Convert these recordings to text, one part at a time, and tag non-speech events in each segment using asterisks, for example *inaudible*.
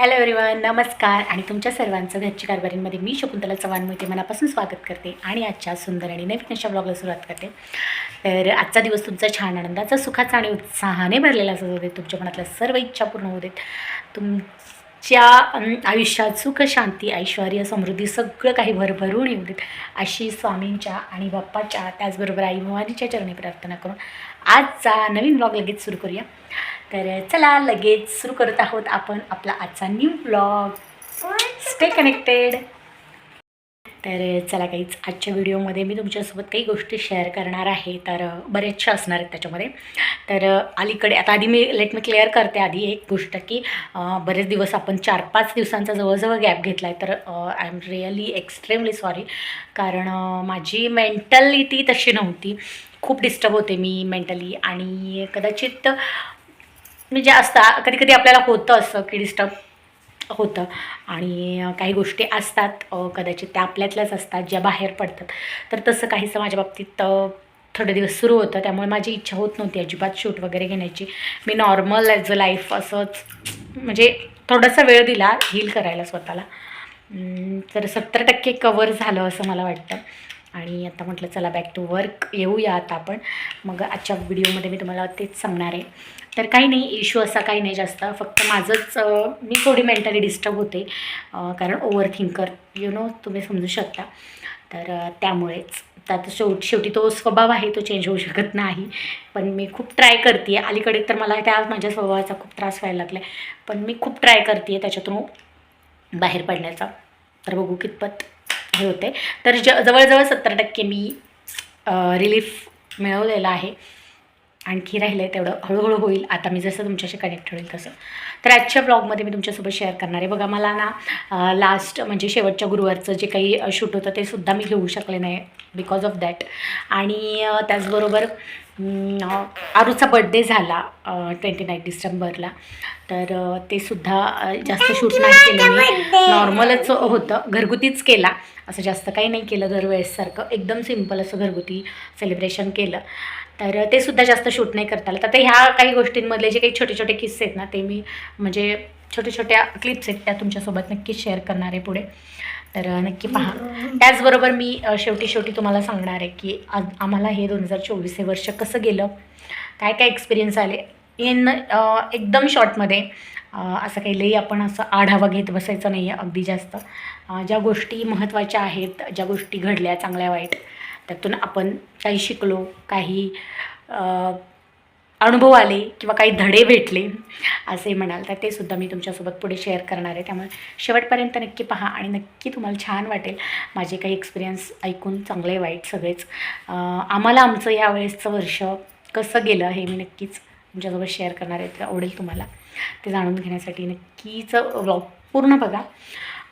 Hello everyone नमस्कार. आणि तुमच्या सर्वांचं घरची कारभारींमध्ये मी शकुंतला चव्हाण मोहिते मनापासून स्वागत करते आणि आजच्या सुंदर आणि नवीन अशा ब्लॉगला सुरुवात करते. तर आजचा दिवस तुमचा छान आनंदाचा सुखाचा आणि उत्साहाने भरलेला असू होते तुमच्या मनातल्या सर्व इच्छा पूर्ण होते तुमच्या आयुष्यात सुख शांती ऐश्वर समृद्धी सगळं काही भरभरून येऊ देत. अशी स्वामींच्या आणि बाप्पाच्या त्याचबरोबर आई भवानीच्या चरणी प्रार्थना करून आजचा नवीन ब्लॉग लगेच सुरू करूया. तर चला लगेच सुरू करत आहोत आपण आपला आजचा न्यू ब्लॉग स्टे कनेक्टेड तर चला काहीच आजच्या व्हिडिओमध्ये मी तुमच्यासोबत काही गोष्टी शेअर करणार आहे. तर बरेचशा असणार आहेत त्याच्यामध्ये. तर अलीकडे आता आधी मी लेट मी क्लिअर करते आधी एक गोष्ट की बरेच दिवस आपण चार पाच दिवसांचा जवळजवळ गॅप घेतला आहे तर I am really extremely sorry कारण माझी मेंटॅलिटी तशी नव्हती. खूप डिस्टर्ब होते मी मेंटली आणि कदाचित म्हणजे असता कधी कधी आपल्याला होतं असं की डिस्टर्ब होतं. आणि काही गोष्टी असतात कदाचित त्या आपल्यातल्याच असतात ज्या बाहेर पडतात. तर तसं काहीसं माझ्या बाबतीत थोडे दिवस सुरू होतं. त्यामुळे माझी इच्छा होत नव्हती अजिबात शूट वगैरे घेण्याची. मी नॉर्मल ॲज अ लाईफ असंच म्हणजे थोडासा वेळ दिला हील करायला स्वतःला. तर सत्तर टक्के कवर झालं असं मला वाटतं. आणि आता म्हटलं चला बॅक टू वर्क येऊया आता आपण. मग आजच्या व्हिडिओमध्ये मी तुम्हाला तेच सांगणार आहे. तर काही नाही इश्यू असा काही नाही जास्त. फक्त माझंच मी थोडी मेंटली डिस्टर्ब होते. कारण ओव्हर थिंकर यु नो तुम्ही समजू शकता. तर त्यामुळेच. त्यात शेवट शेवटी तो स्वभाव आहे तो चेंज होऊ शकत नाही. पण मी खूप ट्राय करते आहे अलीकडे तर मला त्या माझ्या स्वभावाचा खूप त्रास व्हायला लागला आहे पण मी खूप ट्राय करते आहे त्याच्यातून बाहेर पडण्याचा. तर बघू कितपत हे होते तर ज जवळजवळ सत्तर टक्के मी रिलीफ मिळवलेला आहे. आणखी राहिलं आहे तेवढं हळूहळू होईल. आता मी जसं तुमच्याशी कनेक्ट होईल तसं. तर आजच्या ब्लॉगमध्ये मी तुमच्यासोबत शेअर करणार आहे. बघा मला ना लास्ट म्हणजे शेवटच्या गुरुवारचं जे काही शूट होतं ते सुद्धा मी घेऊ शकले नाही बिकॉज ऑफ दॅट आणि त्याचबरोबर आरूचा बड्डे झाला ट्वेंटी नाईन डिसेंबरला. तर ते सुद्धा जास्त शूट नाही केलं मी. नॉर्मलच होतं. घरगुतीच केला. असं जास्त काही नाही केलं दरवेळेससारखं एकदम सिंपल असं घरगुती सेलिब्रेशन केलं. तर ते सुद्धा जास्त शूट नाही करता आलं तर ते ह्या काही गोष्टींमधले जे काही छोटे छोटे किस्से आहेत ना ते मी म्हणजे छोट्या छोट्या क्लिप्स आहेत त्या तुमच्यासोबत नक्कीच शेअर करणार आहे पुढे. तर नक्की पहा. त्याचबरोबर मी शेवटी शेवटी तुम्हाला सांगणार आहे की आज आम्हाला हे दोन हजार चोवीस हे वर्ष कसं गेलं? काय काय एक्सपिरियन्स आले? इन एकदम शॉर्टमध्ये असं काही लई आपण असं आढावा घेत बसायचं नाही आहे अगदी जास्त. ज्या गोष्टी महत्त्वाच्या आहेत ज्या गोष्टी घडल्या चांगल्या वाईट त्यातून आपण काही शिकलो काही अनुभव आले किंवा काही धडे भेटले असे म्हणाल. तर ते सुद्धा मी तुमच्यासोबत पुढे शेअर करणार आहे. त्यामुळे शेवटपर्यंत नक्की पहा आणि नक्की तुम्हाला छान वाटेल माझे काही एक्सपिरियन्स ऐकून चांगले वाईट सगळेच. आम्हाला आमचं यावेळेसचं वर्ष कसं गेलं हे मी नक्कीच तुमच्यासोबत शेअर करणार आहे. तर आवडेल तुम्हाला. ते जाणून घेण्यासाठी नक्कीच व्लॉग पूर्ण बघा.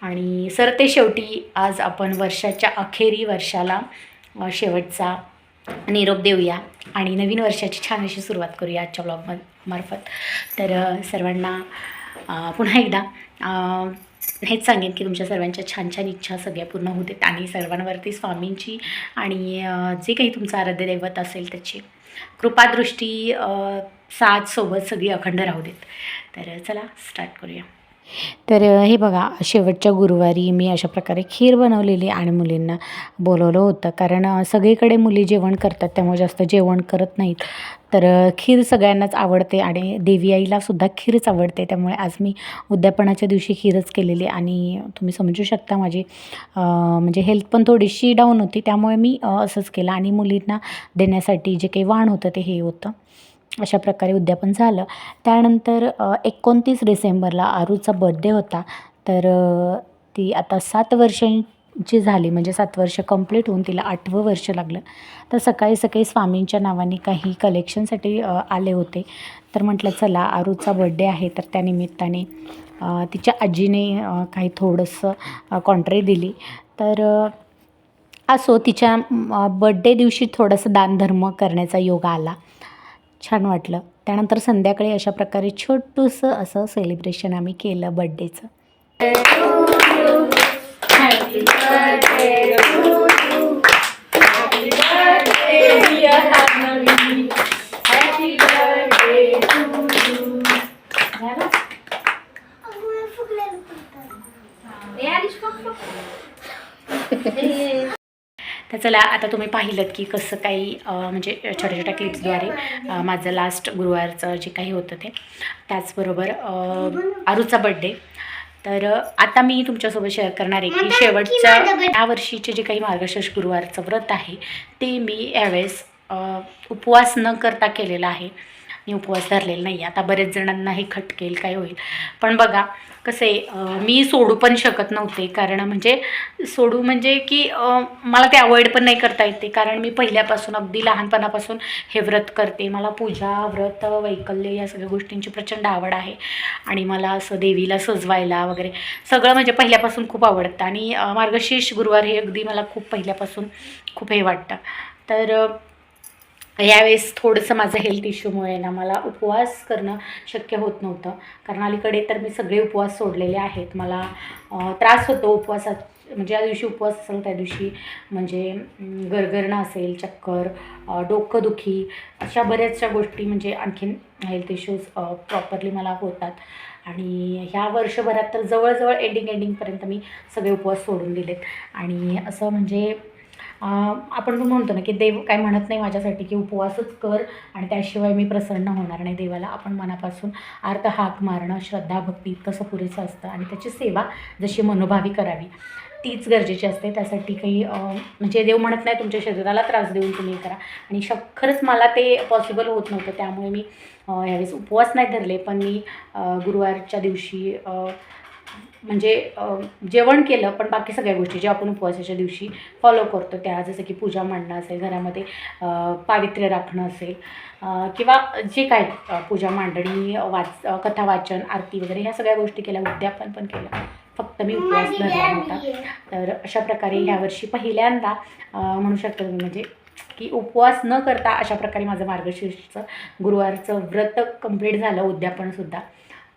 आणि सर ते शेवटी आज आपण वर्षाच्या अखेरी वर्षाला शेवटचा. निरोप देऊया. आणि नवीन वर्षाची छान अशी सुरुवात करूया आजच्या ब्लॉग मार्फत. तर सर्वांना पुन्हा एकदा हेच सांगेन की तुमच्या सर्वांच्या छान छान इच्छा सगळ्या पूर्ण होऊ देत आणि सर्वांवरती स्वामींची आणि जे काही तुमचं आराध्य दैवत असेल त्याची कृपादृष्टी साथ सोबत सगळी अखंड राहू देत. तर चला स्टार्ट करूया. तर हे बघा शेवटच्या गुरुवारी मी अशा प्रकारे खीर बनवलेली आणि मुलींना बोलवलं होतं. कारण सगळीकडे मुली जेवण करतात त्यामुळे जास्त जेवण करत नाहीत. तर खीर सगळ्यांनाच आवडते आणि देवी आईला सुद्धा खीरच आवडते. त्यामुळे आज मी उद्यापनाच्या दिवशी खीरच केलेली आणि तुम्ही समजू शकता माझी म्हणजे हेल्थ पण थोडीशी डाऊन होती. त्यामुळे मी असंच केलं आणि मुलींना देण्यासाठी जे काही वाण होतं ते हे होतं. अशा प्रकारे उद्यापन झालं. त्यानंतर एकोणतीस डिसेंबरला आरूचा बड्डे होता. तर ती आता सात वर्षांची झाली. म्हणजे सात वर्ष कंप्लीट होऊन तिला आठवं वर्ष लागलं. तर सकाळी सकाळी स्वामींच्या नावाने काही कलेक्शनसाठी आले होते. तर म्हटलं चला आरूचा बड्डे आहे. तर त्यानिमित्ताने तिच्या आजीने काही थोडंसं कॉन्ट्री दिली. तर असो तिच्या बड्डे दिवशी थोडंसं दानधर्म करण्याचा योग आला. छान वाटलं. त्यानंतर संध्याकाळी अशा प्रकारे छोटूसं असं सेलिब्रेशन आम्ही केलं बड्डेचं तर चला आता तुम्ही पाहिलं की कसं काही म्हणजे छोट्या छोट्या क्लिप्सद्वारे माझं लास्ट गुरुवारचं जे काही होतं ते. त्याचबरोबर आरूचा बड्डे तर आता मी तुमच्यासोबत शेअर करणार आहे की शेवटचं या वर्षीचे जे काही मार्गशीर्ष गुरुवारचं व्रत आहे ते मी यावेळेस उपवास न करता केलेलं आहे. मी उपवास धरलेला नाही आता बरेच जणांना हे खटकेल काय होईल. पण बघा कसे मी सोडू पण शकत नव्हते. कारण म्हणजे सोडू म्हणजे की मला ते अवॉइड पण नाही करता येते. कारण मी पहिल्यापासून अगदी लहानपणापासून हे व्रत करते. मला पूजा व्रत वैकल्य या सगळ्या गोष्टींची प्रचंड आवड आहे. आणि मला असं देवीला सजवायला वगैरे सगळं म्हणजे पहिल्यापासून खूप आवडतं. आणि मार्गशीर्ष गुरुवार हे अगदी मला खूप पहिल्यापासून खूप हे वाटतं. तर यावेळेस थोडंसं माझं हेल्थ इश्यूमुळे ना मला उपवास करणं शक्य होत नव्हतं. कारण अलीकडे तर मी सगळे उपवास सोडलेले आहेत. मला त्रास होतो उपवासात म्हणजे ज्या दिवशी उपवास असेल त्या दिवशी म्हणजे गरगरणं असेल चक्कर डोकंदुखी अशा बऱ्याचशा गोष्टी म्हणजे आणखीन हेल्थ इश्यूज प्रॉपरली मला होतात. आणि ह्या वर्षभरात तर जवळजवळ एंडिंग एंडिंगपर्यंत मी सगळे उपवास सोडून दिलेत. आणि असं म्हणजे आपण पण म्हणतो ना की देव काय म्हणत नाही माझ्यासाठी की उपवासच कर आणि त्याशिवाय मी प्रसन्न होणार नाही देवाला. आपण मनापासून अर्थ हाक मारणं श्रद्धा भक्ती तसं पुरेसं असतं आणि त्याची सेवा जशी मनोभावी करावी तीच गरजेची असते. त्यासाठी काही म्हणजे देव म्हणत नाही तुमच्या शरीराला त्रास देऊन तुम्ही हे करा. आणि शक खरंच मला ते पॉसिबल होत नव्हतं. त्यामुळे मी यावेळेस उपवास नाही धरले. पण मी गुरुवारच्या दिवशी म्हणजे जेवण केलं पण बाकी सगळ्या गोष्टी ज्या आपण उपवासाच्या दिवशी फॉलो करतो त्या जसं की पूजा मांडणं असेल घरामध्ये पावित्र्य राखणं असेल किंवा जे काय पूजा मांडणी वाच कथा वाचन आरती वगैरे ह्या सगळ्या गोष्टी केल्या उद्यापन पण केलं. फक्त मी उपवास धरला नव्हता. तर अशा प्रकारे ह्यावर्षी पहिल्यांदा म्हणू शकतो म्हणजे की उपवास न करता अशा प्रकारे माझं मार्गशीर्षचं गुरुवारचं व्रत कंप्लीट झालं उद्यापनसुद्धा.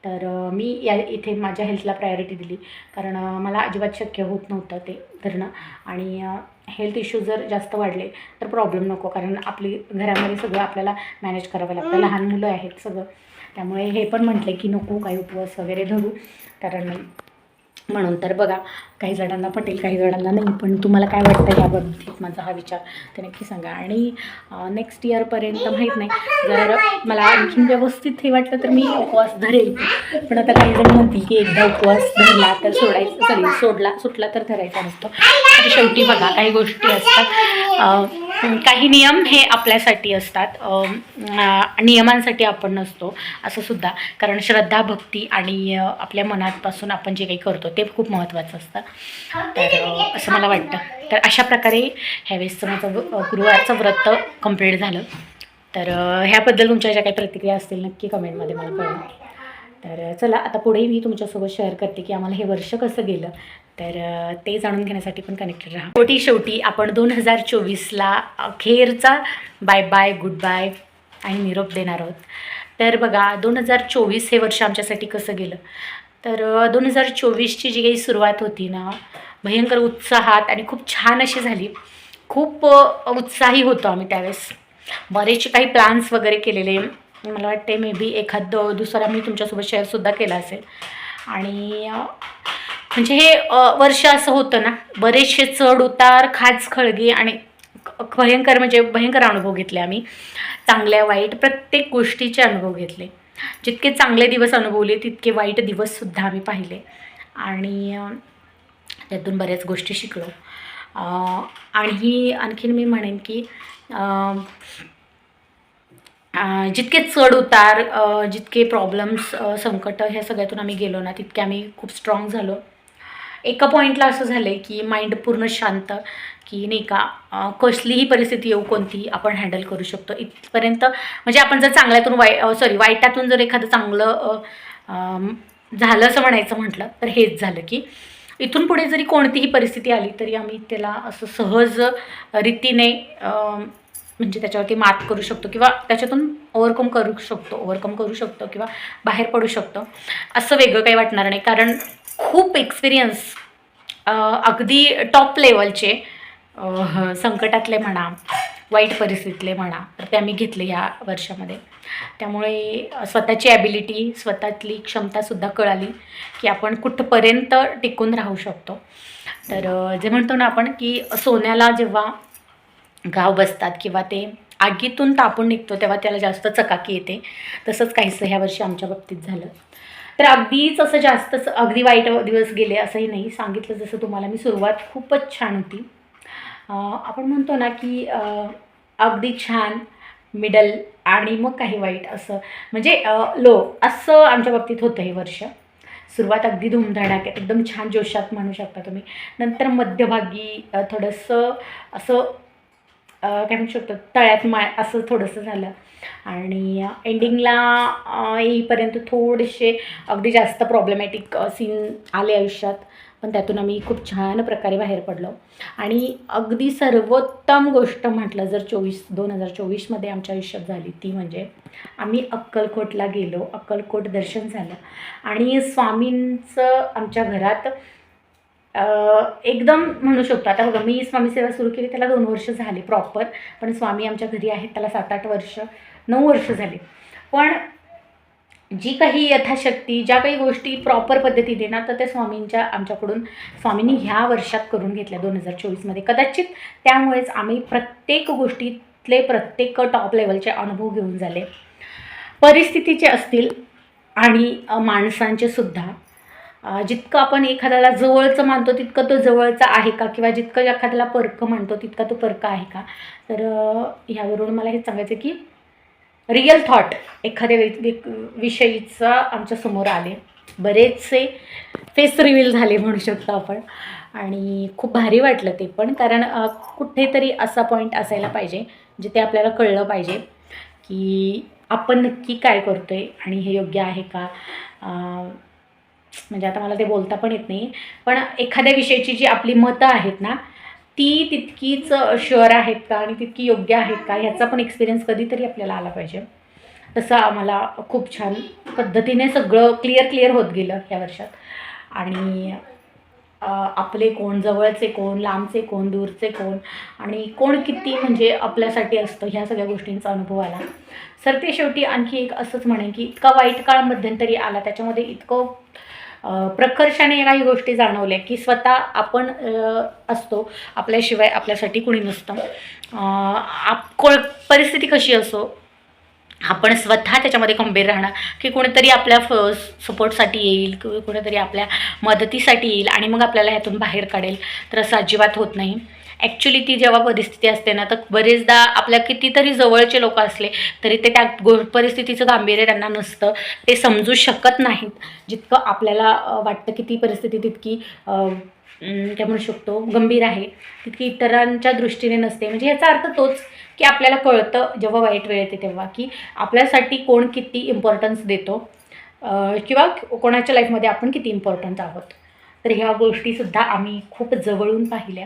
तर मी या इथे माझ्या हेल्थला प्रायोरिटी दिली. कारण मला अजिबात शक्य होत नव्हतं ते धरणं. आणि हेल्थ इश्यू जर जास्त वाढले तर प्रॉब्लेम नको. कारण आपली घरामध्ये सगळं आपल्याला मॅनेज करावं लागतं. लहान मुलं आहेत सगळं. त्यामुळे हे पण म्हटले की नको काही उपवास वगैरे धरू. कारण म्हणून तर बघा काही जणांना पटेल काही जणांना नाही पण तुम्हाला काय वाटतं याबद्दल माझा हा विचार? ते नक्की सांगा. आणि नेक्स्ट इयरपर्यंत माहीत नाही. जर मला आणखीन व्यवस्थित हे वाटलं तर मी उपवास धरेल. पण आता काही जण म्हणतील की एकदा उपवास धरला तर सोडायचं सॉरी सोडला सुटला तर धरायचा नसतो. शेवटी बघा काही गोष्टी असतात. काही नियम हे आपल्यासाठी असतात. नियमांसाठी आपण नसतो असं सुद्धा. कारण श्रद्धा भक्ती आणि आपल्या मनापासून आपण जे काही करतो ते खूप महत्त्वाचं असतं. तर असं मला वाटतं. तर अशा प्रकारे ह्यावेळेसचं माझं गुरुवारचं व्रत कंप्लीट झालं. तर ह्याबद्दल तुमच्या ज्या काही प्रतिक्रिया असतील नक्की कमेंटमध्ये मला कळवा. तर चला आता पुढे मी तुमच्यासोबत शेअर करते की आम्हाला हे वर्ष कसं गेलं. तर ते जाणून घेण्यासाठी पण कनेक्टेड राहा. शेवटी शेवटी आपण दोन हजार चोवीसला अखेरचा बाय बाय गुड बाय आणि निरोप देणार आहोत. तर बघा दोन हजार चोवीस हे वर्ष आमच्यासाठी कसं गेलं? तर दोन हजार चोवीसची जी काही सुरुवात होती ना भयंकर उत्साहात आणि खूप छान अशी झाली. खूप उत्साही होतो आम्ही त्यावेळेस. बरेचसे काही प्लॅन्स वगैरे केलेले. मला वाटते मे बी एखादं दुसरा मी तुमच्यासोबत शेअरसुद्धा केला असेल. आणि म्हणजे हे वर्ष असं होतं ना बरेचसे चढ उतार खाज खळगी आणि भयंकर म्हणजे भयंकर अनुभव घेतले आम्ही. चांगल्या वाईट प्रत्येक गोष्टीचे अनुभव घेतले. जितके चांगले दिवस अनुभवले तितके वाईट दिवससुद्धा आम्ही पाहिले. आणि त्यातून बऱ्याच गोष्टी शिकलो. आणि आणखीन मी म्हणेन की जितके चढ उतार जितके प्रॉब्लेम्स संकट ह्या सगळ्यातून आम्ही गेलो ना तितके आम्ही खूप स्ट्रॉंग झालो. एका पॉईंटला असं झालं आहे की माइंड पूर्ण शांत की नाही का कसलीही परिस्थिती येऊ कोणतीही आपण हँडल करू शकतो. इथपर्यंत म्हणजे आपण जर चांगल्यातून वाई सॉरी वाईटातून जर एखादं चांगलं झालं असं म्हणायचं म्हटलं तर हेच झालं की इथून पुढे जरी कोणतीही परिस्थिती आली तरी आम्ही त्याला असं सहज रीतीने म्हणजे त्याच्यावरती मात करू शकतो किंवा त्याच्यातून ओव्हरकम करू शकतो ओव्हरकम करू शकतो किंवा बाहेर पडू शकतो. असं वेगळं काही वाटणार नाही. कारण खूप एक्सपिरियन्स अगदी टॉप लेवलचे संकटातले म्हणा वाईट परिस्थितीतले म्हणा तर ते आम्ही घेतले ह्या वर्षामध्ये. त्यामुळे स्वतःची ॲबिलिटी स्वतःतली क्षमतासुद्धा कळाली की आपण कुठपर्यंत टिकून राहू शकतो. तर जे म्हणतो ना आपण की सोन्याला जेव्हा गाव बसतात किंवा ते आगीतून तापून निघतो तेव्हा त्याला जास्त चकाकी येते. तसंच काहीसं ह्या वर्षी आमच्या बाबतीत झालं. तर अगदीच असं जास्तच अगदी वाईट दिवस गेले असंही नाही. सांगितलं जसं तुम्हाला मी सुरुवात खूपच छान होती. आपण म्हणतो ना की अगदी छान मिडल आणि मग काही वाईट असं. म्हणजे लो असं आमच्या बाबतीत होतं हे वर्ष. सुरुवात अगदी धुमधडाक्यात एकदम छान जोशात म्हणू शकता तुम्ही. नंतर मध्यभागी थोडंसं असं काय म्हणू शकतो तळ्यात माळ असं थोडंसं झालं. आणि एंडिंगला येईपर्यंत थोडेसे अगदी जास्त प्रॉब्लेमॅटिक सीन आले आयुष्यात. पण त्यातून आम्ही खूप छान प्रकारे बाहेर पडलो. आणि अगदी सर्वोत्तम गोष्ट म्हटलं जर चोवीस दोन हजार चोवीसमध्ये आमच्या आयुष्यात झाली ती म्हणजे आम्ही अक्कलकोटला गेलो. अक्कलकोट दर्शन झालं. आणि स्वामींचं आमच्या घरात एकदम म्हणू शकतो. आता बघा मी स्वामी सेवा सुरू केली त्याला दोन वर्ष झाले प्रॉपर पण स्वामी आमच्या घरी आहेत त्याला सात आठ वर्ष नऊ वर्ष झाले. पण जी काही यथाशक्ती ज्या काही गोष्टी प्रॉपर पद्धतीने ना तर त्या स्वामींच्या आमच्याकडून स्वामींनी ह्या वर्षात करून घेतल्या दोन हजार चोवीसमध्ये. कदाचित त्यामुळेच आम्ही प्रत्येक गोष्टीतले प्रत्येक टॉप लेवलचे अनुभव घेऊन झाले. परिस्थितीचे असतील आणि माणसांचेसुद्धा माणसांचे सुद्धा जितकं आपण एखाद्याला जवळचं मानतो तितकं तो जवळचा आहे का? किंवा जितकं एखाद्याला परक म्हणतो तितका तो परका आहे का? तर ह्यावरून मला हे सांगायचं की रिअल थॉट एखाद्या वे व्यक् विषयीचं आमच्यासमोर आले. बरेचसे फेस रिव्हील झाले म्हणू शकतो आपण. आणि खूप भारी वाटलं ते पण. कारण कुठेतरी असा पॉईंट असायला पाहिजे जिथे आपल्याला कळलं पाहिजे की आपण नक्की काय करतो आहे आणि हे योग्य आहे का? म्हणजे आता मला ते बोलता पण येत नाही. पण एखाद्या विषयाची जी आपली मतं आहेत ना ती तितकीच शुअर आहेत का आणि तितकी योग्य आहेत का ह्याचा पण एक्सपिरियन्स कधीतरी आपल्याला आला पाहिजे. तसं आम्हाला खूप छान पद्धतीने सगळं क्लिअर क्लिअर होत गेलं ह्या वर्षात. आणि आपले कोण जवळचे कोण लांबचे कोण दूरचे कोण आणि कोण किती म्हणजे आपल्यासाठी असतं ह्या सगळ्या गोष्टींचा अनुभव आला. सर ते शेवटी आणखी एक असंच म्हणेन की इतका वाईट काळ मध्यंतरी आला त्याच्यामध्ये इतकं प्रकर्षाने काही गोष्टी जाणवल्या की स्वतः आपण असतो. आपल्याशिवाय आपल्यासाठी कुणी नसतं. आप को परिस्थिती कशी असो आपण स्वतः त्याच्यामध्ये खंबीर राहणार. की कोणीतरी आपल्या फ सपोर्टसाठी येईल किंवा कोणीतरी आपल्या मदतीसाठी येईल आणि मग आपल्याला ह्यातून बाहेर काढेल. तर असं अजिबात होत नाही. ॲक्च्युली ती जेव्हा परिस्थिती असते ना तर बरेचदा आपल्या कितीतरी जवळचे लोक असले तरी ते त्या गो परिस्थितीचं गांभीर्य त्यांना नसतं. ते समजू शकत नाहीत. जितकं आपल्याला वाटतं की ती परिस्थिती तितकी काय म्हणू शकतो गंभीर आहे तितकी इतरांच्या दृष्टीने नसते. म्हणजे याचा अर्थ तोच की आपल्याला कळतं जेव्हा वाईट वेळ येते तेव्हा की आपल्यासाठी कोण किती इम्पॉर्टन्स देतो किंवा कोणाच्या लाईफमध्ये आपण किती इम्पॉर्टन्स आहोत. तर ह्या गोष्टीसुद्धा आम्ही खूप जवळून पाहिल्या.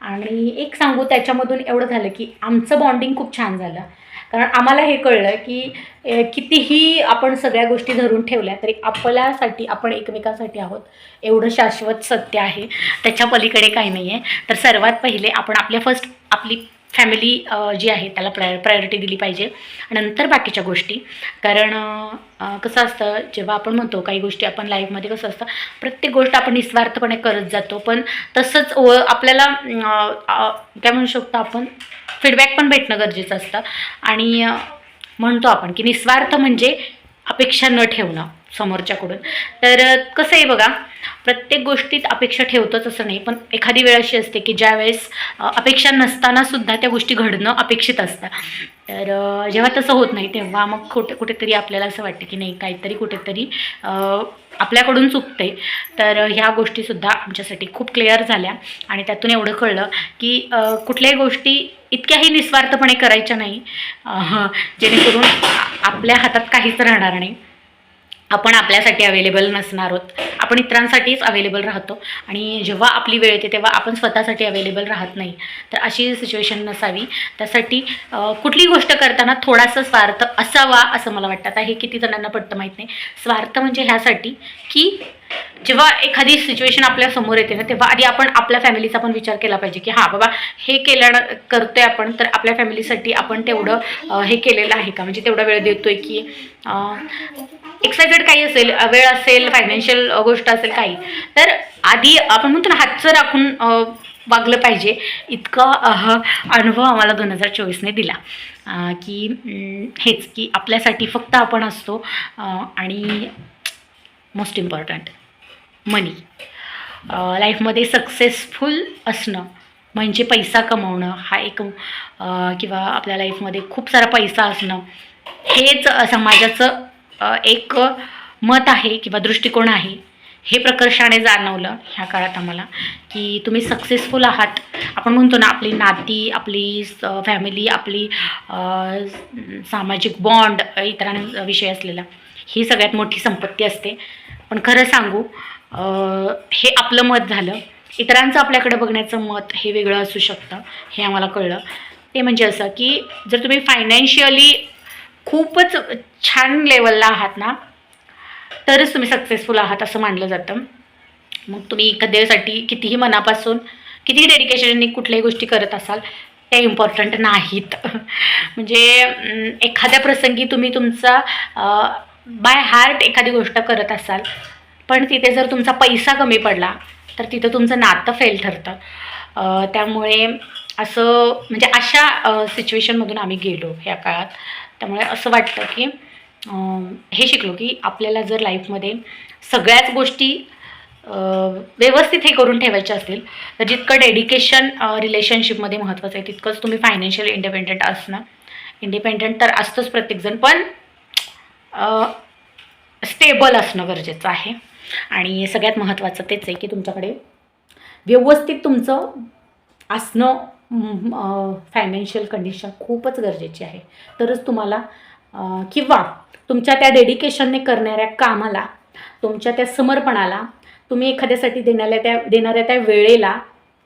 आणि एक सांगू त्याच्यामधून एवढं झालं की आमचं बॉन्डिंग खूप छान झालं. कारण आम्हाला हे कळलं की कितीही आपण सगळ्या गोष्टी धरून ठेवल्या तरी आपल्यासाठी आपण एकमेकांसाठी आहोत. एवढं शाश्वत सत्य आहे. त्याच्या पलीकडे काही नाही आहे तर सर्वात पहिले आपण आपल्या फर्स्ट आपली फॅमिली जी आहे त्याला प्राय प्रायोरिटी दिली पाहिजे. नंतर बाकीच्या गोष्टी. कारण कसं असतं जेव्हा आपण म्हणतो काही गोष्टी आपण लाईफमध्ये कसं असतं प्रत्येक गोष्ट आपण निस्वार्थपणे करत जातो. पण तसंच व आपल्याला काय म्हणू शकतो आपण फीडबॅक पण भेटणं गरजेचं असतं. आणि म्हणतो आपण की निस्वार्थ म्हणजे अपेक्षा न ठेवणं. समोरच्याकडून. तर कसं आहे बघा प्रत्येक गोष्टीत अपेक्षा ठेवतोच असं नाही पण एखादी वेळ अशी असते की ज्यावेळेस अपेक्षा नसताना सुद्धा त्या गोष्टी घडणं अपेक्षित असतं. तर जेव्हा तसं होत नाही तेव्हा मग कुठे कुठेतरी आपल्याला असं वाटतं की नाही काहीतरी कुठेतरी आपल्याकडून चुकते तर ह्या गोष्टीसुद्धा आमच्यासाठी खूप क्लिअर झाल्या. आणि त्यातून एवढं कळलं की कुठल्याही गोष्टी इतक्याही निस्वार्थपणे करायच्या नाही जेणेकरून आपल्या हातात काहीच राहणार नाही. आपण आपल्यासाठी अवेलेबल नसणार आहोत. आपण इतरांसाठीच अवेलेबल राहतो. आणि जेव्हा आपली वेळ येते तेव्हा आपण स्वतःसाठी अवेलेबल राहत नाही. तर अशी सिच्युएशन नसावी. त्यासाठी कुठली गोष्ट करताना थोडासा स्वार्थ असावा असं मला वाटतं. आता हे किती जणांना पटतं माहीत नाही. स्वार्थ म्हणजे ह्यासाठी की जेव्हा एखादी सिच्युएशन आपल्यासमोर येते ना तेव्हा आधी आपण आपल्या फॅमिलीचा पण विचार केला पाहिजे की हां बाबा हे केल्यानं करतोय आपण तर आपल्या फॅमिलीसाठी आपण तेवढं हे केलेलं आहे का? म्हणजे तेवढा वेळ देतोय की एक्सायटेड काही असेल वेळ असेल फायनान्शियल गोष्ट असेल काही. तर आधी आपण म्हणतो ना हातचं राखून वागलं पाहिजे. इतका अह, अनुभव आम्हाला दोन हजार चोवीसने दिला. की हेच की आपल्यासाठी फक्त आपण असतो आणि मोस्ट इम्पॉर्टंट. मनी. लाईफमध्ये सक्सेसफुल असणं म्हणजे पैसा कमवणं हा एक किंवा आपल्या लाईफमध्ये खूप सारा पैसा असणं हेच समाजाचं एक मत आहे किंवा दृष्टिकोन आहे. हे प्रकर्षाने जाणवलं ह्या काळात आम्हाला की तुम्ही सक्सेसफुल आहात. आपण म्हणतो ना आपली नाती आपली फॅमिली आपली सामाजिक बॉन्ड इतरांविषयी असलेला ही सगळ्यात मोठी संपत्ती असते. पण खरं सांगू हे आपलं मत झालं. इतरांचं आपल्याकडे बघण्याचं मत हे वेगळं असू शकतं हे आम्हाला कळलं. ते म्हणजे असं की जर तुम्ही फायनान्शियली खूपच छान लेवलला आहात ना तरच तुम्ही सक्सेसफुल आहात असं मानलं जातं. मग तुम्ही एखाद्यासाठी कितीही मनापासून कितीही डेडिकेशननी कुठल्याही गोष्टी करत असाल त्या इम्पॉर्टंट नाहीत. *laughs* म्हणजे एखाद्या प्रसंगी तुम्ही तुमचा बाय हार्ट एखादी गोष्ट करत असाल पण तिथे जर तुमचा पैसा कमी पडला तर तिथं तुमचं नातं फेल ठरतं. त्यामुळे असं म्हणजे अशा सिच्युएशनमधून आम्ही गेलो ह्या काळात. त्यामुळे असं वाटतं की हे शिकलो की आपल्याला जर लाईफमध्ये सगळ्याच गोष्टी व्यवस्थित हे करून ठेवायच्या असतील तर जितकं डेडिकेशन रिलेशनशिपमध्ये महत्त्वाचं आहे तितकंच तुम्ही फायनान्शियल इंडिपेंडेंट असणं. इंडिपेंडंट तर असतंच प्रत्येकजण पण स्टेबल असणं गरजेचं आहे. आणि सगळ्यात महत्त्वाचं तेच आहे की तुमच्याकडे व्यवस्थित तुमचं असणं फायनान्शियल कंडिशन खूपच गरजेची आहे. तरच तुम्हाला किंवा तुमच्या त्या डेडिकेशनने करणाऱ्या कामाला तुमच्या त्या समर्पणाला तुम्ही एखाद्यासाठी देणाऱ्या त्या देणाऱ्या त्या वेळेला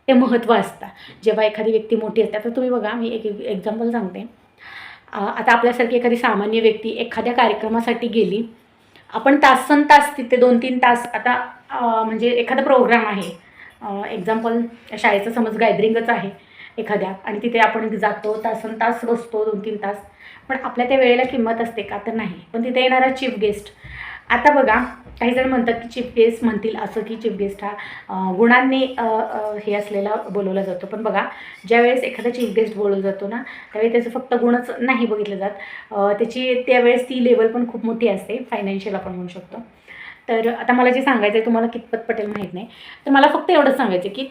ते महत्त्व असतं. जेव्हा एखादी व्यक्ती मोठी असते तर तुम्ही बघा मी एक एक्झाम्पल सांगते. आता आपल्यासारखी एखादी सामान्य व्यक्ती एखाद्या कार्यक्रमासाठी गेली आपण तासन तास तिथे दोन तीन तास आता म्हणजे एखादा प्रोग्राम आहे. एक्झाम्पल शाळेचं समज गॅदरिंगच आहे एखाद्या आणि तिथे आपण जातो तासन तास बसतो दोन तीन तास. पण आपल्या त्या वेळेला किंमत असते का? तर नाही. पण तिथे येणारा चीफ गेस्ट आता बघा काही जण म्हणतात की चीफ गेस्ट म्हणतील असं की चीफ गेस्ट हा गुणांनी हे असलेला बोलवला जातो. पण बघा ज्यावेळेस एखादा चीफ गेस्ट बोलवला जातो ना त्यावेळी त्याचं फक्त गुणच नाही बघितलं जात. त्याची त्यावेळेस ती लेवल पण खूप मोठी असते फायनान्शियल आपण म्हणू शकतो. तर आता मला जे सांगायचं आहे तुम्हाला कितपत पटेल माहीत नाही. तर मला फक्त एवढंच सांगायचं आहे की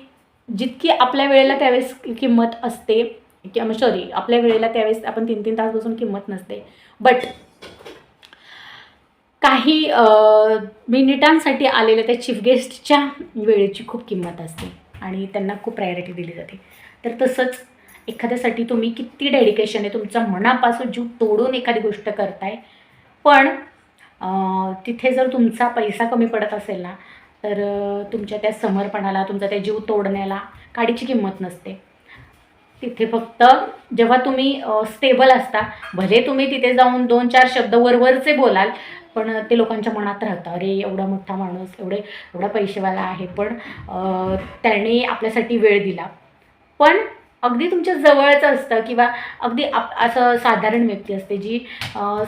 जितकी आपल्या वेळेला त्यावेळेस किंमत असते किंवा सॉरी आपल्या वेळेला त्यावेळेस आपण तीन तीन तास बसून किंमत नसते. बट काही मिनिटांसाठी आलेल्या त्या चीफ गेस्टच्या वेळेची खूप किंमत असते आणि त्यांना खूप प्रायोरिटी दिली जाते. तर तसंच एखाद्यासाठी तुम्ही किती डेडिकेशन आहे तुमचा मनापासून जीव तोडून एखादी गोष्ट करताय पण तिथे जर तुमचा पैसा कमी पडत असेल ना तर तुमच्या त्या समर्पणाला तुमचा त्या जीव तोडण्याला काडीची किंमत नसते. तिथे फक्त जेव्हा तुम्ही स्टेबल असता भले तुम्ही तिथे जाऊन दोन चार शब्द वरवरचे बोलाल पण ते लोकांच्या मनात राहतं. अरे एवढा मोठा माणूस एवढे एवढा पैसेवाला आहे पण त्याने आपल्यासाठी वेळ दिला. पण अगदी तुमच्या जवळचं असतं किंवा अगदी आप असं साधारण व्यक्ती असते जी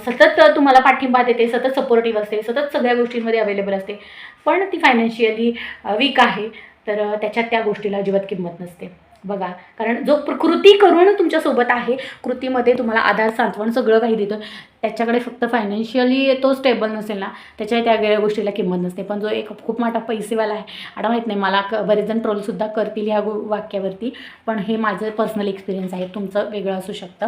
सतत तुम्हाला पाठिंबा देते सतत सपोर्टिव्ह असते सतत सगळ्या गोष्टींमध्ये अवेलेबल असते. पण ती फायनान्शियली वीक आहे तर त्याच्यात त्या गोष्टीला अजिबात किंमत नसते. बघा कारण जो प्रकृती करून तुमच्यासोबत आहे कृतीमध्ये तुम्हाला आधार सांत्वन सगळं काही देतो त्याच्याकडे फक्त फायनान्शियली तो स्टेबल नसेल ना त्याच्या त्या वेगळ्या गोष्टीला किंमत नसते. पण जो एक खूप मोठा पैसेवाला आहे आता माहीत नाही मला क बरेच जण ट्रोलसुद्धा करतील ह्या गो वाक्यावरती पण हे माझं पर्सनल एक्सपिरियन्स आहे तुमचं वेगळं असू शकतं.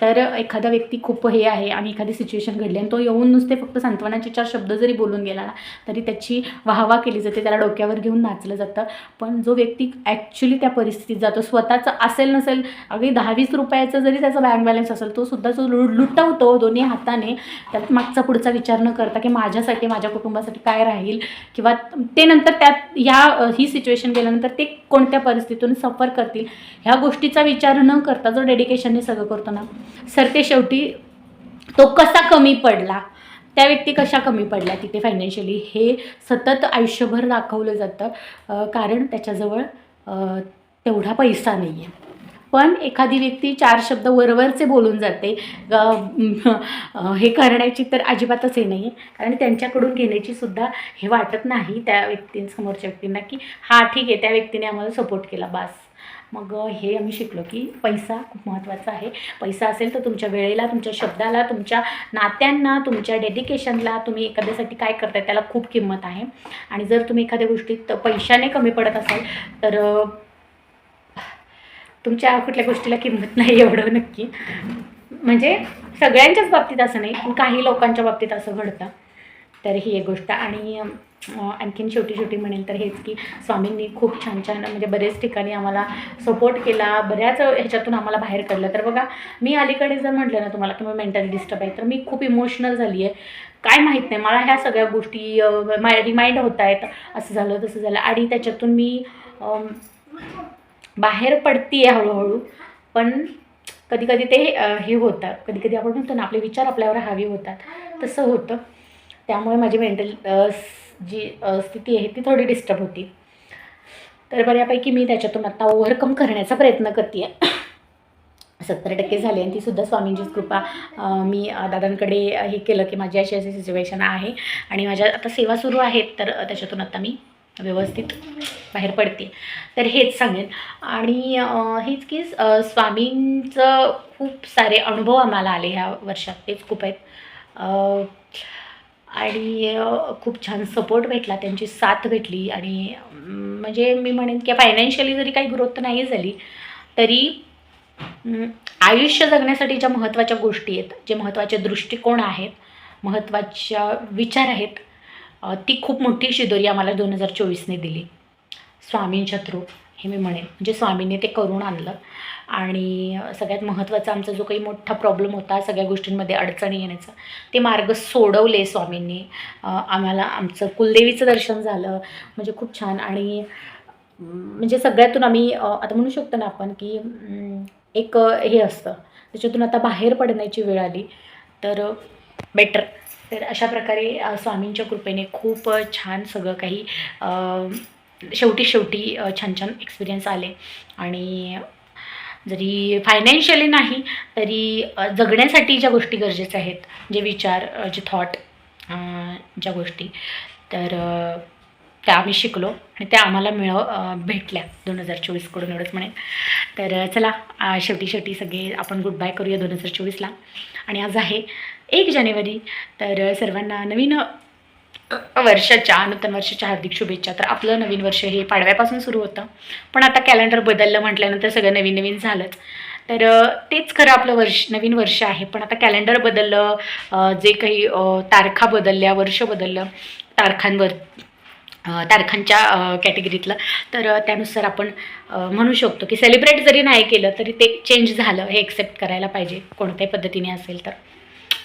तर एखादा व्यक्ती खूप हे आहे आणि एखादी सिच्युएशन घडली आणि तो येऊन नुसते फक्त सांत्वनाचे चार शब्द जरी बोलून गेला ना तरी त्याची वाहवा केली जाते त्याला डोक्यावर घेऊन नाचलं जातं. पण जो व्यक्ती ॲक्च्युली त्या परिस्थितीत जातो स्वतःचं असेल नसेल अगदी दहा वीस रुपयाचं जरी त्याचा बँक बॅलन्स असेल तो सुद्धा जो लु लुटवतो दोन्ही हाताने त्यात मागचा पुढचा विचार न करता की माझ्यासाठी माझ्या कुटुंबासाठी काय राहील? किंवा ते नंतर त्यात ह्या ही सिच्युएशन गेल्यानंतर ते कोणत्या परिस्थितीतून सफर करतील? ह्या गोष्टीचा विचार न करता जो डेडिकेशनने सगळं करतो ना सर ते शेवटी तो कसा कमी पडला? त्या व्यक्ती कशा कमी पडल्या तिथे फायनान्शियली हे सतत आयुष्यभर दाखवलं जातं. कारण त्याच्याजवळ तेवढा पैसा नाही आहे पण एखादी व्यक्ती चार शब्द वरवरचे बोलून जाते. हे करण्याची तर अजिबातच हे नाही आहे कारण त्यांच्याकडून घेण्याची सुद्धा हे वाटत नाही त्या व्यक्तींसमोरच्या व्यक्तींना की हां ठीक आहे त्या व्यक्तीने आम्हाला सपोर्ट केला बास. मग हे आम्ही शिकलो की पैसा खूप महत्त्वाचा आहे. पैसा असेल तर तुमच्या वेळेला तुमच्या शब्दाला तुमच्या नात्यांना तुमच्या डेडिकेशनला तुम्ही एखाद्यासाठी काय करताय त्याला खूप किंमत आहे. आणि जर तुम्ही एखाद्या गोष्टीत पैशाने कमी पडत असाल तर तुमच्या कुठल्या गोष्टीला किंमत नाही एवढं नक्की. म्हणजे सगळ्यांच्याच बाबतीत असं नाही पण काही लोकांच्या बाबतीत असं घडतं. तर ही एक गोष्ट. आणि आणखीन शेवटी शेवटी म्हणेल तर हेच की स्वामींनी खूप छान छान म्हणजे बरेच ठिकाणी आम्हाला सपोर्ट केला. बऱ्याच ह्याच्यातून आम्हाला बाहेर काढलं. तर बघा मी अलीकडे जर म्हटलं ना तुम्हाला की मी मेंटली डिस्टर्ब आहे तर मी खूप इमोशनल झाली आहे. काय माहीत नाही मला ह्या सगळ्या गोष्टी माय रिमाइंड होत आहेत. असं झालं तसं झालं. आणि त्याच्यातून मी बाहेर पडती आहे हळूहळू. पण कधी कधी ते हे होतं कधी कधी आपण म्हणतो ना आपले विचार आपल्यावर हावी होतात. तसं होतं. त्यामुळे माझी मेंटल जी स्थिती आहे ती थोडी डिस्टर्ब होती. तर बऱ्यापैकी मी त्याच्यातून आता ओव्हरकम करण्याचा प्रयत्न करते आहे सत्तर टक्के झाले आणि तीसुद्धा स्वामींचीच कृपा. मी दादांकडे हे केलं की माझी अशी अशी सिच्युएशन आहे. आणि माझ्या आता सेवा सुरू आहेत तर त्याच्यातून आता मी व्यवस्थित बाहेर पडते. तर हेच सांगेन. आणि हेच की स्वामींचं खूप सारे अनुभव आम्हाला आले ह्या वर्षात. तेच खूप आहेत. आणि खूप छान सपोर्ट भेटला. त्यांची साथ भेटली. आणि म्हणजे मी म्हणेन की फायनान्शियली जरी काही ग्रोथ नाही झाली तरी आयुष्य जगण्यासाठी ज्या महत्त्वाच्या गोष्टी आहेत जे महत्त्वाचे दृष्टिकोन आहेत महत्त्वाच्या विचार आहेत ती खूप मोठी शिदोरी आम्हाला दोन हजार चोवीसने दिली. स्वामींच्या थ्रू हे मी म्हणेन. म्हणजे स्वामींनी ते करून आणलं. आणि सगळ्यात महत्त्वाचा आमचा जो काही मोठा प्रॉब्लेम होता सगळ्या गोष्टींमध्ये अडचणी येण्याचा ते मार्ग सोडवले स्वामींनी. आम्हाला आमचं कुलदेवीचं दर्शन झालं. म्हणजे खूप छान. आणि म्हणजे सगळ्यातून आम्ही आता म्हणू शकतो ना आपण की एक हे असतं. त्याच्यातून आता बाहेर पडण्याची वेळ आली. तर बेटर तर अशा प्रकारे स्वामींच्या कृपेने खूप छान सगळं काही शेवटी शेवटी छान छान एक्सपिरियन्स आले. आणि जरी फायनान्शियली नाही तरी जगण्यासाठी ज्या गोष्टी गरजेच्या आहेत जे विचार जे थॉट ज्या गोष्टी तर त्या आम्ही शिकलो आणि त्या आम्हाला मिळव भेटल्या दोन हजार चोवीसकडून एवढंच म्हणेन तर चला शेवटी शेवटी सगळे आपण गुड बाय करूया दोन हजार चोवीसला आणि आज आहे एक जानेवारी. तर सर्वांना नवीन वर्षाच्या नूतन वर्षाच्या हार्दिक शुभेच्छा. तर आपलं नवीन वर्ष हे पाडव्यापासून सुरू होतं. पण आता कॅलेंडर बदललं म्हटल्यानंतर सगळं नवीन नवीन झालंच. तर तेच खरं आपलं वर्ष नवीन वर्ष आहे. पण आता कॅलेंडर बदललं जे काही तारखा बदलल्या वर्ष बदललं तारखांवर तारखांच्या कॅटेगरीतलं तर त्यानुसार आपण म्हणू शकतो की सेलिब्रेट जरी नाही केलं तरी ते चेंज झालं हे एक्सेप्ट करायला पाहिजे कोणत्याही पद्धतीने असेल तर.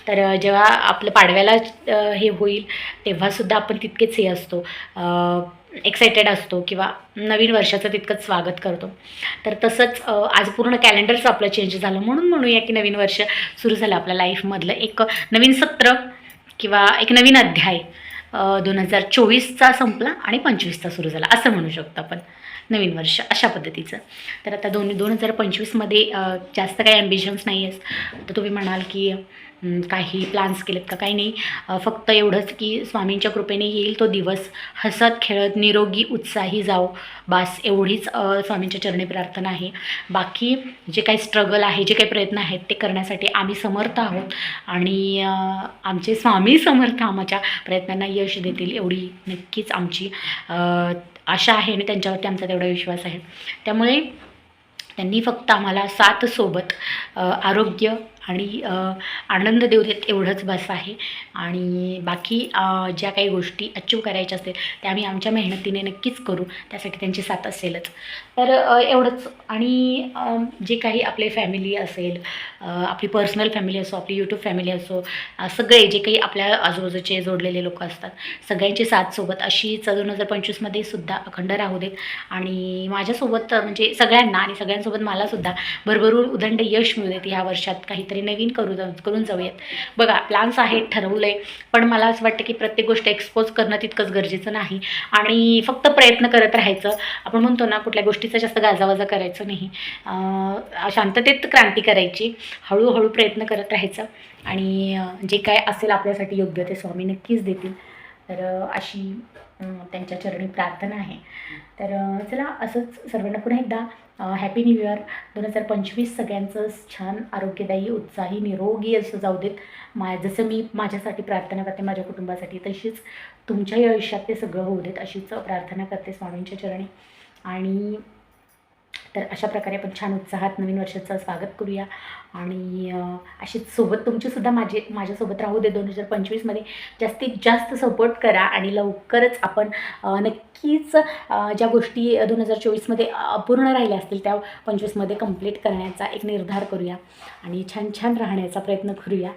तर जेव्हा आपलं पाडव्याला हे होईल तेव्हासुद्धा आपण तितकेच हे असतो एक्सायटेड असतो किंवा नवीन वर्षाचं तितकंच स्वागत करतो. तर तसंच आज पूर्ण कॅलेंडरच आपलं चेंज झालं. म्हणून म्हणूया की नवीन वर्ष सुरू झालं आपल्या लाईफमधलं एक नवीन सत्र किंवा एक नवीन अध्याय दोन हजार चोवीसचा संपला आणि पंचवीसचा सुरू झाला. असं म्हणू शकतो आपण. नवीन वर्ष अशा पद्धतीचं. तर आता दोन दोन हजार पंचवीसमध्ये जास्त काही ॲम्बिशन्स नाही आहेत तर तुम्ही म्हणाल की काही प्लान्स केलेत का? काही नाही. फक्त एवढंच की स्वामींच्या कृपेने येईल तो दिवस. हसत खेळत निरोगी उत्साही जाओ बास एवढीच स्वामींच्या चरणी प्रार्थना आहे. बाकी जे काही स्ट्रगल आहे जे काही प्रयत्न आहेत ते करण्यासाठी आम्ही समर्थ आहोत. आणि आमचे स्वामी समर्थ आमच्या प्रयत्नांना यश देतील एवढी नक्कीच आमची आशा आहे आणि त्यांच्यावरती आमचा तेवढा विश्वास आहे. त्यामुळे त्यांनी फक्त आम्हाला साथ सोबत आरोग्य आणि आनंद देऊ देत एवढंच बस आहे. आणि बाकी ज्या काही गोष्टी अचीव करायच्या असतील त्या आम्ही आमच्या मेहनतीने नक्कीच करू. त्यासाठी त्यांची साथ असेलच. तर एवढंच. आणि जे काही आपले फॅमिली असेल आपली पर्सनल फॅमिली असो आपली यूट्यूब फॅमिली असो सगळे जे काही आपल्या आजूबाजूचे जोडलेले लोक असतात सगळ्यांची साथ सोबत अशीच दोन हजार पंचवीसमध्ये सुद्धा अखंड राहू देत. आणि माझ्यासोबत म्हणजे सगळ्यांना आणि सगळ्यांसोबत मलासुद्धा भरभरून उदंड यश मिळू देत ह्या वर्षात काहीतरी नवीन करू जाऊ करून जाऊयात. बघा प्लॅन्स आहेत ठरवलं आहे पण मला असं वाटतं की प्रत्येक गोष्ट एक्सपोज करणं तितकंच गरजेचं नाही. आणि फक्त प्रयत्न करत राहायचं. आपण म्हणतो ना कुठल्या गोष्टी गोष्टीचा जास्त गाजावाजा करायचं नाही. शांततेत क्रांती करायची. हळूहळू प्रयत्न करत राहायचं. आणि जे काय असेल आपल्यासाठी योग्य ते स्वामी नक्कीच देतील. तर अशी त्यांच्या चरणी प्रार्थना आहे. तर चला असंच सर्वांना पुन्हा एकदा हॅपी न्यू इयर दोन हजार पंचवीस सगळ्यांचं छान आरोग्यदायी उत्साही निरोगी असं जाऊ देत. मा जसं मी माझ्यासाठी प्रार्थना करते माझ्या कुटुंबासाठी तशीच तुमच्याही आयुष्यात ते सगळं होऊ देत अशीच प्रार्थना करते स्वामींच्या चरणी. आणि तर अशा प्रकारे आपण छान उत्साहात नवीन वर्षाचं स्वागत करूया. आणि अशीच सोबत तुमचीसुद्धा माझे माझ्यासोबत राहू दे दोन हजार पंचवीसमध्ये. जास्तीत जास्त सपोर्ट करा आणि लवकरच आपण नक्कीच ज्या गोष्टी दोन हजार चोवीसमध्ये अपूर्ण राहिल्या असतील त्या पंचवीसमध्ये कंप्लीट करण्याचा एक निर्धार करूया. आणि छान छान राहण्याचा प्रयत्न करूया.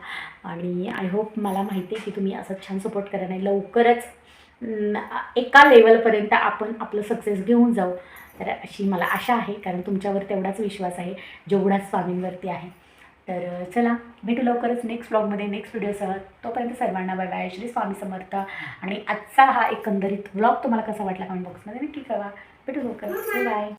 आणि आय होप मला माहिती आहे की तुम्ही असं छान सपोर्ट करा. नाही लवकरच एका लेवलपर्यंत आपण आपलं सक्सेस घेऊन जाऊ. तर अशी मला आशा आहे कारण तुमच्यावर तेवढाच विश्वास आहे जेवढा स्वामींवरती आहे. तर चला भेटू लवकरच नेक्स्ट ब्लॉगमध्ये नेक्स्ट व्हिडिओसह तोपर्यंत सर्वांना बाय बाय श्री स्वामी समर्थ. आणि आजचा हा एकंदरीत ब्लॉग तुम्हाला कसा वाटला कमेंट बॉक्समध्ये नक्की कळवा. भेटू लवकरच. बाय